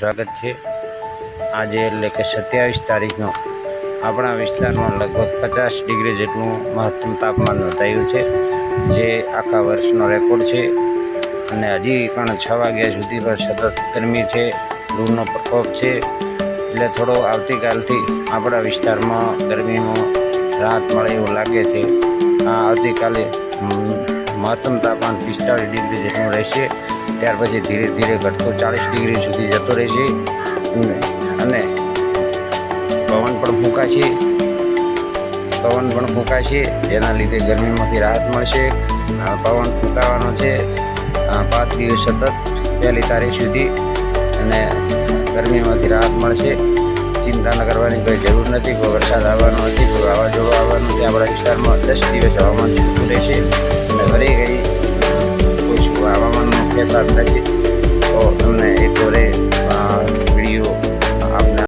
સ્વાગત છે. આજે એટલે કે સત્યાવીસ તારીખનો આપણા વિસ્તારમાં લગભગ પચાસ ડિગ્રી જેટલું મહત્તમ તાપમાન નોંધાયું છે, જે આખા વર્ષનો રેકોર્ડ છે. અને હજી પણ છ વાગ્યા સુધી પણ સતત ગરમી છે લૂનો પ્રકોપ છે. એટલે થોડો આવતીકાલથી આપણા વિસ્તારમાં ગરમીમાં રાહત મળે એવું લાગે છે. આ આવતીકાલે મહત્તમ તાપમાન પિસ્તાળીસ ડિગ્રી જેટલું રહેશે. ત્યાર પછી ધીરે ધીરે ઘટતો ચાલીસ ડિગ્રી સુધી જતો રહેશે. અને- પવન પણ ફૂંકાશે. પવન પણ ફૂંકાશે. જેના લીધે ગરમીમાંથી રાહત મળશે. પવન ફૂંકાવાનો છે. પાંચ દિવસ સતત પહેલી તારીખ સુધી. અને ગરમીમાંથી રાહત મળશે. ચિંતા ન કરવાની કોઈ જરૂર નથી. કોઈ વરસાદ આવવાનો નથી. કોઈ વાવાઝોડું આવવાનું નથી. આપણા વિસ્તારમાં દસ દિવસ હવામાન રહેશે. que pasa aquí.